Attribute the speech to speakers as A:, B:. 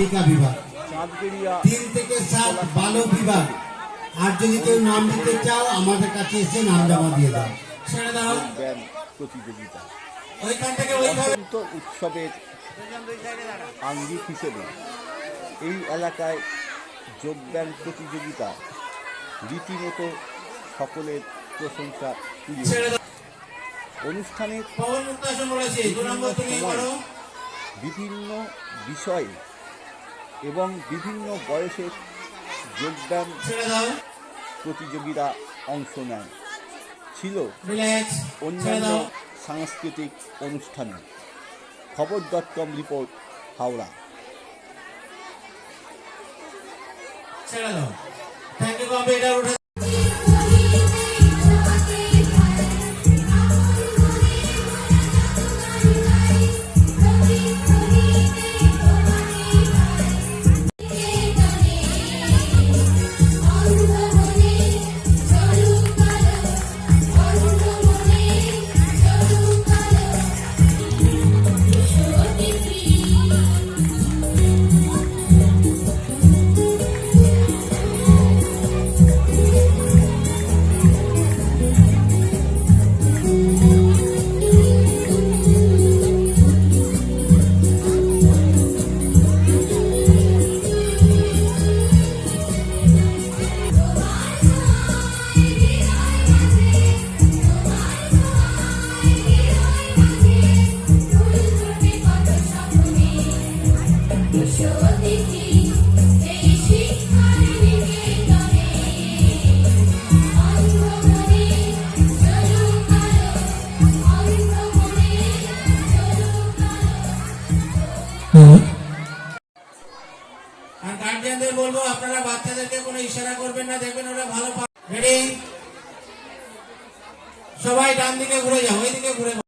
A: বালিকা বিভাগ। তিন থেকে সাত বালক বিভাগ। আর যদি কেউ নাম দিতে চাও আমাদের কাছে এসে নাম জমা দিয়ে দাও। ছেড়ে দাও।
B: প্রতিযোগিতা।
A: ওইখান থেকে ওইভাবে
B: উৎসবের আঙ্গিক হিসেবে এই এলাকায় যোগব্যায়াম প্রতিযোগিতা। রীতিমতো সকলের প্রশংসা অনুষ্ঠানের বিভিন্ন বিষয়ে এবং বিভিন্ন বয়সের
A: যোগদান প্রতিযোগিতা
B: প্রতিযোগীরা অংশ নেয়। ছিল অন্যান্য সাংস্কৃতিক অনুষ্ঠানে। খবর ডট কম রিপোর্ট হাওড়া।
A: ছেড়ে দাও। থ্যাংক ইউ আর গার্জিয়ানদের বলব, আপনারা বাচ্চাদেরকে কোনো ইশারা করবেন না, দেখবেন ওরা ভালো সবাই ডান দিকে ঘুরে যাও, ওই দিকে ঘুরে